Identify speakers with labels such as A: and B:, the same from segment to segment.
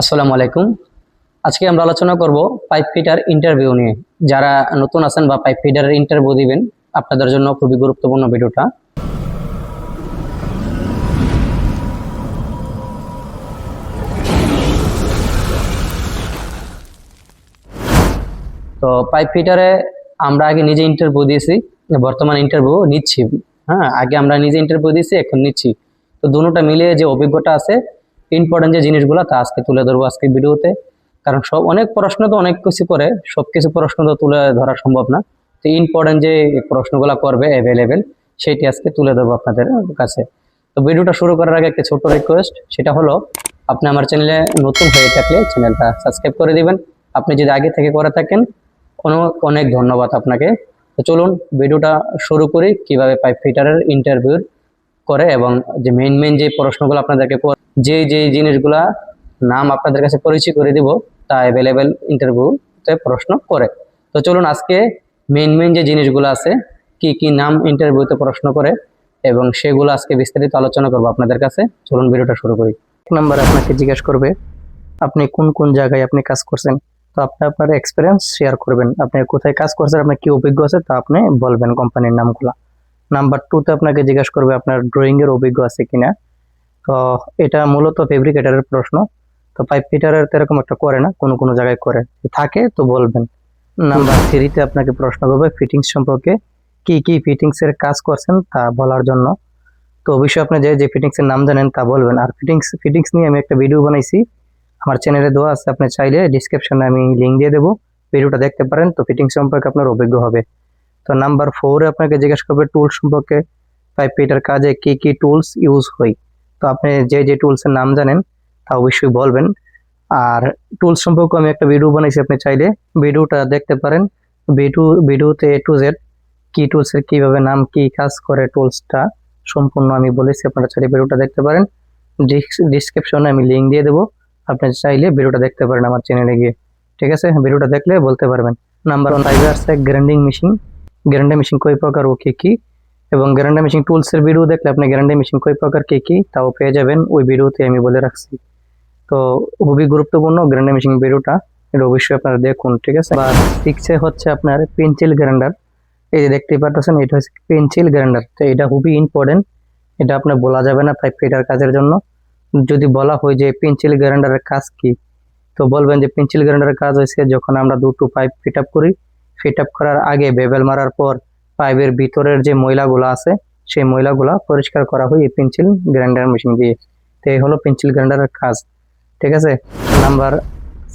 A: আসসালামু আলাইকুম। আজকে আমরা আলোচনা করব পাইপ ফিটার ইন্টারভিউ নিয়ে। যারা নতুন আছেন বা পাইপ ফিটারের ইন্টারভিউ দিবেন, আপনাদের জন্য খুবই গুরুত্বপূর্ণ ভিডিওটা। তো পাইপ ফিটারে আমরা আগে নিজে ইন্টারভিউ দিয়েছি, বর্তমান ইন্টারভিউ নিচ্ছি। হ্যাঁ আগে আমরা নিজে ইন্টারভিউ দিয়েছি, এখন নিচ্ছি। তো দুটোটা মিলিয়ে যে অভিজ্ঞতা আছে ইম্পর্টেন্ট যে জিনিসগুলো তা আজকে তুলে ধরবো আজকে ভিডিওতে। কারণ সব অনেক প্রশ্ন তো অনেক কিছু করে সব কিছু প্রশ্ন তো তুলে ধরা সম্ভব না। তো ইম্পর্টেন্ট যে প্রশ্নগুলো করবে অ্যাভেলেবেল সেটি আজকে তুলে ধরবো আপনাদের কাছে। তো ভিডিওটা শুরু করার আগে একটা ছোট্ট রিকোয়েস্ট সেটা হলো, আপনি আমার চ্যানেলে নতুন হয়ে থাকলে চ্যানেলটা সাবস্ক্রাইব করে দিবেন। আপনি যদি আগে থেকে করে থাকেন, কোনো, অনেক ধন্যবাদ আপনাকে। তো চলুন, ভিডিওটা শুরু করি, কীভাবে পাইপ ফিটারের ইন্টারভিউ করে এবং যে মেইন মেইন যে প্রশ্নগুলো আপনাদেরকে যে যে জিনিসগুলা নাম আপনাদের কাছে পরিচয় করে দিব, তা অ্যাভেলেবেল ইন্টারভিউতে প্রশ্ন করে। তো চলুন আজকে মেন মেন যে জিনিসগুলো আছে, কি কি নাম ইন্টারভিউতে প্রশ্ন করে এবং সেগুলো আজকে বিস্তারিত আলোচনা করব আপনাদের কাছে। চলুন ভিডিওটা শুরু করি। এক নম্বর আপনাকে জিজ্ঞেস করবে, আপনি কোন কোন জায়গায় আপনি কাজ করছেন? তো আপনি আপনার এক্সপিরিয়েন্স শেয়ার করবেন। আপনি কোথায় কাজ করছেন, আপনার কি অভিজ্ঞ আছে, তা আপনি বলবেন কোম্পানির নামগুলো। নাম্বার টুতে আপনাকে জিজ্ঞেস করবে, আপনার ড্রয়িংয়ের অভিজ্ঞ আছে কিনা? তো এটা মূলত ফেব্রিকেটারের প্রশ্ন। তো পাইপ ফিটারের তো এরকম একটা করে না, কোনো কোনো জায়গায় করে। থাকে তো বলবেন। নাম্বার থ্রিতে আপনাকে প্রশ্ন করবে ফিটিংস সম্পর্কে কি কি ফিটিংস এর কাজ করছেন তা বলার জন্য। তো অবশ্যই আপনি যে যে ফিটিংস এর নাম জানেন তা বলবেন। আর ফিটিংস ফিটিংস নিয়ে আমি একটা ভিডিও বানাইছি। আমার চ্যানেলে দেওয়া আছে, আপনি চাইলে ডিসক্রিপশনে আমি লিঙ্ক দিয়ে দেবো। ভিডিওটা দেখতে পারেন, তো ফিটিংস সম্পর্কে আপনার অভিজ্ঞ হবে। তো নাম্বার ফোরে আপনাকে জিজ্ঞেস করবে টুলস সম্পর্কে পাইপ ফিটার কাজে কি কি টুলস ইউজ হয়। তো আপনি যে যে টুলসের নাম জানেন, তা অবশ্যই বলবেন। আর টুলস সম্পর্কে আমি একটা ভিডিও বানাইছি, আপনি চাইলে ভিডিওটা দেখতে পারেন। ভিডিও ভিডিওতে এ টু জেড কি টুলসের কীভাবে নাম, কি কাজ করে টুলসটা সম্পূর্ণ আমি বলেছি, আপনারা চাইলে ভিডিওটা দেখতে পারেন। ডিসক্রিপশনে আমি লিঙ্ক দিয়ে দেবো। আপনি চাইলে ভিডিওটা দেখতে পারেন আমার চ্যানেলে গিয়ে। ঠিক আছে? ভিডিওটা দেখলে বলতে পারবেন। নাম্বার ওয়ান ফাইভে গ্রাইন্ডিং মেশিন গ্রাইন্ডার মেশিন কই প্রকার ও কি কি? এবং গ্রাইন্ডার মেশিন টুলসের ভিডিও দেখলে আপনি গ্রাইন্ডার মেশিন কই প্রকার, কি কি, তাও পেয়ে যাবেন। ওই ভিডিওতে আমি বলে রাখছি। তো খুবই গুরুত্বপূর্ণ গ্রাইন্ডার মেশিন ভিডিওটা এটা অবশ্যই আপনারা দেখুন, ঠিক আছে? বা সিক্সে হচ্ছে আপনার পেন্সিল গ্রাইন্ডার এই যে দেখতেই পাচ্ছেন এটা হচ্ছে পেন্সিল গ্রাইন্ডার তো এটা খুবই ইম্পর্টেন্ট এটা আপনার বলা যাবে না পাইপ ফিটার কাজের জন্য। যদি বলা হয় যে পেন্সিল গ্রাইন্ডারের কাজ কি, তো বলবেন যে পেন্সিল গ্রাইন্ডারের কাজ হয়েছে যখন আমরা দুটো পাইপ ফিট আপ করি। ফিট আপ করার আগে বেবেল মারার পর পাইপের ভিতরের যে ময়লাগুলো আছে, সেই ময়লাগুলো পরিষ্কার করা হয় এই পেন্সিল গ্রাইন্ডার মেশিন দিয়ে তো এই হলো পেন্সিল গ্রাইন্ডারের কাজ। ঠিক আছে? নাম্বার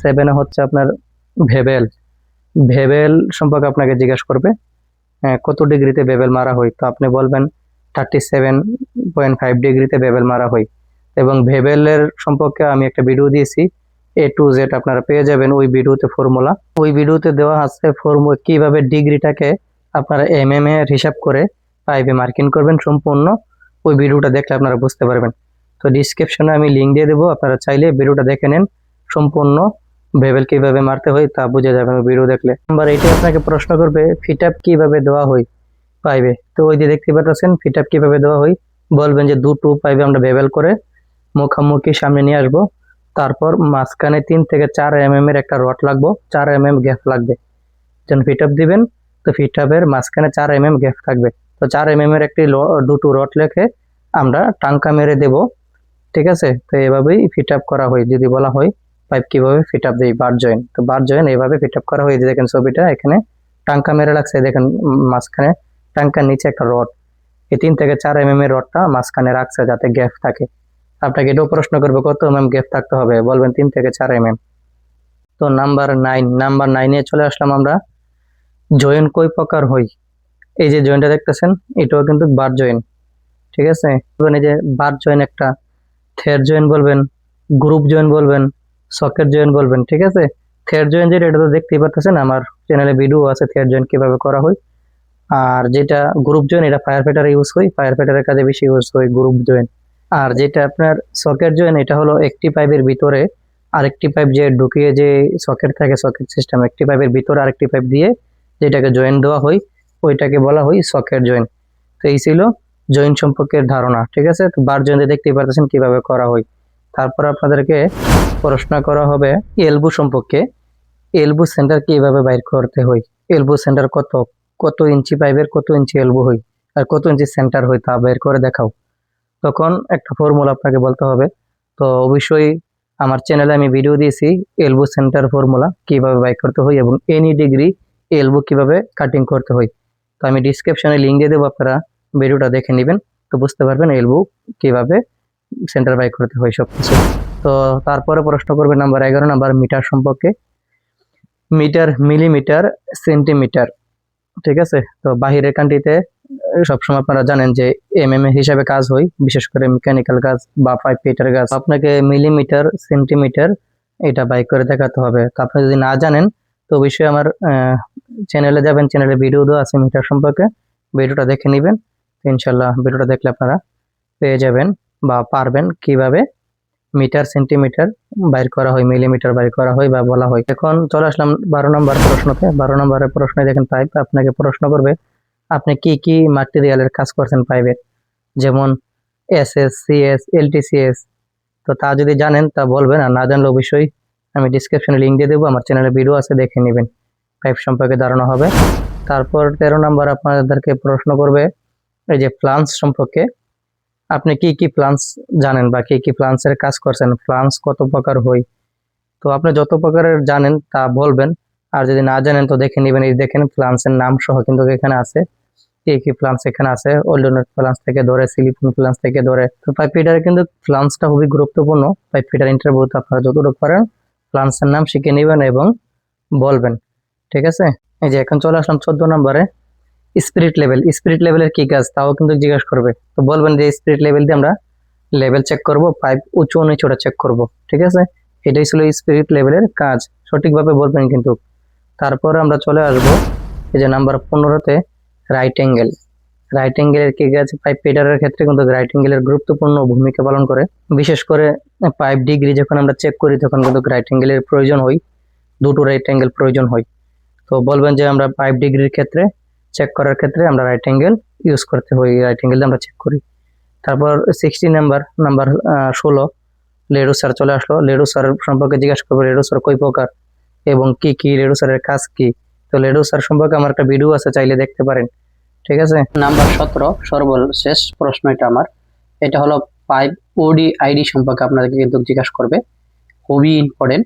A: সেভেনে হচ্ছে আপনার ভেবেল। ভেবেল সম্পর্কে আপনাকে জিজ্ঞাসা করবে কত ডিগ্রিতে বেবেল মারা হয়? তো আপনি বলবেন থার্টি সেভেন পয়েন্ট ফাইভ ডিগ্রিতে বেবেল মারা হয়। এবং ভেবেলের সম্পর্কে আমি একটা ভিডিও দিয়েছি এ টু জেড আপনারা পেয়ে যাবেন ওই ভিডিওতে ফর্মুলা ওই ভিডিওতে দেওয়া আছে ফর্মুলা কীভাবে ডিগ্রিটাকে আপনারা এম এম এর হিসাব করে পাইপে মার্কিং করবেন সম্পূর্ণ। ওই ভিডিওটা দেখলে আপনারা বুঝতে পারবেন। তো ডিসক্রিপশনে আমি লিঙ্ক দিয়ে দেবো, আপনারা চাইলে ভিডিওটা দেখে নেন। সম্পূর্ণ ভেবেল কীভাবে মারতে হয় তা বুঝে যাবেন ভিডিও দেখলে। নাম্বার এইটা আপনাকে প্রশ্ন করবে ফিট আপ কীভাবে দেওয়া হয় পাইবে তো ওই যে দেখতে পাচ্ছেন ফিট আপ কীভাবে দেওয়া হয়? বলবেন যে দুটো পাইপে আমরা ভেবেল করে মুখামুখি সামনে নিয়ে আসব। তারপর মাঝখানে তিন থেকে চার এম এর একটা রড লাগবো, চার এম এম গ্যাপ লাগবে। যেন ফিট আপ দিবেন ফিট আপের মাঝখানে চার এম এম গ্যাপ থাকবে। তো চার এম এর একটি দুটো রড লেখে আমরা টাঙ্কা মেরে দেব, ঠিক আছে? তো এভাবেই ফিট আপ করা হয়, যদি বলা হয় পাইপ কীভাবে ফিট আপ দেই বার জয়েন তো বার জয়েন এভাবে ফিট আপ করা হয় দেখেন ছবিটা, এখানে টাঙ্কা মেরে লাগছে, দেখেন মাঝখানে টাঙ্কার নিচে একটা রড এই তিন থেকে চার এম এম এর রডটা মাঝখানে রাখছে যাতে গ্যাপ থাকে। আপনাকে এটাও প্রশ্ন করবে, কত এম এম গ্যাপ থাকতে হবে? বলবেন তিন থেকে চার এম এম তো নাম্বার নাইন নাম্বার নাইনে চলে আসলাম আমরা। জয়েন কই প্রকার হই? এই যে জয়েনটা দেখতেছেন, এটাও কিন্তু বার জয়েন ঠিক আছে? এই যে বার জয়েন একটা থের জয়েন বলবেন গ্রুপ জয়েন বলবেন সকেট জয়েন বলবেন, ঠিক আছে? থেয়ার জয়েন যেটা, এটা তো দেখতেই পাচ্ছেন আমার চ্যানেলে ভিডিও আছে থেয়ার জয়েন কীভাবে করা হয়। আর যেটা গ্রুপ জয়েন এটা ফায়ার ফাইটারে ইউজ হয় ফায়ার ফাইটারের কাজে বেশি ইউজ হয় গ্রুপ জয়েন আর যেটা আপনার সকেট জয়েন এটা হলো একটি পাইপের ভিতরে আরেকটি পাইপ যে ঢুকিয়ে যে সকেট থাকে সকেট সিস্টেম একটি পাইপের ভিতরে আরেকটি পাইপ দিয়ে যেটাকে জয়েন দেওয়া হয়, ওইটাকে বলা হয় সকেট জয়েন তো এই ছিল জয়েন সম্পর্কের ধারণা, ঠিক আছে? তো বার জয়েন দেখতেই পারতেছেন কীভাবে করা হয়। তারপর আপনাদেরকে প্রশ্ন করা হবে এলবু সম্পর্কে। এলবু সেন্টার কীভাবে বাইর করতে হয়? এলবু সেন্টার কত? কত ইঞ্চি পাইপের কত ইঞ্চি এলবু হয়? আর কত ইঞ্চি সেন্টার হয় তা বের করে দেখাও। তখন একটা ফর্মুলা আপনাকে বলতে হবে। তো অবশ্যই আমার চ্যানেলে আমি ভিডিও দিয়েছি এলবো সেন্টার ফর্মুলা কীভাবে বাইক করতে হয় এবং এনি ডিগ্রি এলবো কীভাবে কাটিং করতে হয়? তো আমি ডিসক্রিপশনে লিঙ্ক দিয়ে দেবো, আপনারা ভিডিওটা দেখে নেবেন। তো বুঝতে পারবেন এলবো কীভাবে সেন্টার বাইক করতে হয় সব কিছু তো তারপরে প্রশ্ন করবে নাম্বার এগারো নাম্বার মিটার সম্পর্কে। মিটার মিলিমিটার সেন্টিমিটার ঠিক আছে? তো বাহিরের কান্ট্রিতে সবসময় আপনারা জানেন যে এম এম হিসাবে কাজ হয়, বিশেষ করে মেকানিক্যাল কাজ বা ফাইভ ফিটার কাজ। আপনাকে মিলিমিটার সেন্টিমিটার এটা বাইক করে দেখাতে হবে। তো আপনি যদি না জানেন, তো অবশ্যই আমার চ্যানেলে যাবেন চ্যানেলে ভিডিও দেওয়া আছে মিটার সম্পর্কে ভিডিওটা দেখে নেবেন। ইনশাল্লাহ ভিডিওটা দেখলে আপনারা পেয়ে যাবেন বা পারবেন কীভাবে মিটার সেন্টিমিটার বাইর করা হয় মিলিমিটার বাইর করা হয় বা বলা হয়। এখন চলে আসলাম বারো নম্বর প্রশ্নতে। বারো নম্বরের প্রশ্নে দেখেন পাইপ, আপনাকে প্রশ্ন করবে, আপনি কি কি মাটেরিয়ালের কাজ করছেন পাইপের যেমন S S C CS LTCS তো তা যদি জানেন তা বলবেন, আর না জানলে অবশ্যই আমি ডিসক্রিপশনে লিঙ্ক দিয়ে দেবো, আমার চ্যানেলে ভিডিও আছে, দেখে নেবেন। পাইপ সম্পর্কে ধারণা হবে। তারপর তেরো নম্বর আপনাদেরকে প্রশ্ন করবে, এই যে প্লান্স সম্পর্কে। আপনি কি কি প্লান্স জানেন বা কি কি প্লান্সের কাজ করছেন? প্লান্স কত প্রকার হয় তো আপনি যত প্রকারের জানেন তা বলবেন, আর যদি না জানেন তো দেখে নেবেন। এই দেখেন প্লান্সের নাম সহ কিন্তু এখানে আছে। কি কি প্লান্স এখানে আছে? ওল্ডোনেট প্লান্স থেকে ধরে, সিলিকন প্লান্স থেকে ধরে। তো পাইপ ফিটারে কিন্তু প্লান্সটা খুবই গুরুত্বপূর্ণ। পাইপ ফিটার ইন্টারভিউতে আপনারা যতটুকু পারেন প্লান্সের নাম শিখে নেবেন এবং বলবেন। ঠিক আছে? এই যে এখন চলে আসলাম চোদ্দ নম্বরে। স্পিরিট লেভেল স্পিরিট লেভেলের কি কাজ? তাও কিন্তু জিজ্ঞাসা করবে। তো বলবেন যে স্পিরিট লেভেল দিয়ে আমরা লেভেল চেক করব পাইপ উঁচু নিচুটা চেক করব, ঠিক আছে? এটাই ছিল স্পিরিট লেভেলের কাজ। সঠিকভাবে বলবেন কিন্তু। তারপরে আমরা চলে আসব এই যে নাম্বার পনেরোতে রাইট অ্যাঙ্গেল রাইট অ্যাঙ্গেলের কি কাজ? পাইপ ফিটারের ক্ষেত্রে কিন্তু রাইট অ্যাঙ্গেলের গুরুত্বপূর্ণ ভূমিকা পালন করে। বিশেষ করে পাইপ ডিগ্রি যখন আমরা চেক করি, তখন কিন্তু রাইট অ্যাঙ্গেলের প্রয়োজন হয়। দুটো রাইট অ্যাঙ্গেল প্রয়োজন হয়। তো বলবেন যে আমরা পাইপ ডিগ্রির ক্ষেত্রে চেক করার ক্ষেত্রে আমরা রাইট অ্যাঙ্গেল ইউজ করতে হই রাইট অ্যাঙ্গেল আমরা চেক করি। তারপর সিক্সটি নাম্বার নাম্বার ষোলো, লেডু স্যার চলে আসলো। লেডু স্যার সম্পর্কে জিজ্ঞাসা করব স্যার কই প্রকার এবং কি কি, লেডু স্যারের কাজ কি? তো লেডু স্যার সম্পর্কে আমার একটা ভিডিও আছে, চাইলে দেখতে পারেন। ঠিক আছে? নাম্বার সতেরো, সর্বশেষ প্রশ্ন এটা আমার। এটা হলো পাইপ ওডি আইডি সম্পর্কে আপনাদেরকে কিন্তু জিজ্ঞাসা করবে। খুবই ইম্পর্টেন্ট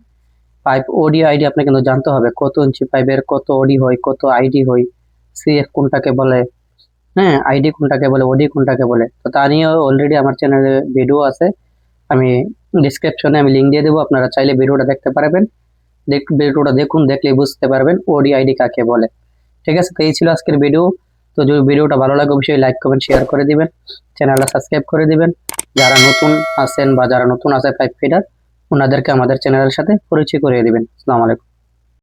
A: পাইপ ওডি আইডি আপনাকে কিন্তু জানতে হবে। কত ইঞ্চি পাইপের কত ওডি হয়, কত আইডি হয় সিএফ কোনটাকে বলে হ্যাঁ আইডি কোনটাকে বলে ওডি কোনটাকে বলে। তো তা নিয়ে অলরেডি আমার চ্যানেলে ভিডিও আছে। আমি ডিসক্রিপশনে আমি লিঙ্ক দিয়ে দেবো, আপনারা চাইলে ভিডিওটা দেখতে পারবেন। দেখ ভিডিওটা দেখুন দেখলে বুঝতে পারবেন ওডি আইডি কাকে বলে। ঠিক আছে, তো এই ছিল আজকের ভিডিও তো যদি ভিডিওটা ভালো লাগে, অবশ্যই লাইক কমেন্ট শেয়ার করে দিবেন। চ্যানেলটা সাবস্ক্রাইব করে দিবেন। যারা নতুন আছেন বা যারা নতুন আছে পাইপ ফিডার ওনাদেরকে আমাদের চ্যানেলের সাথে পরিচয় করিয়ে দেবেন। আসসালামু আলাইকুম।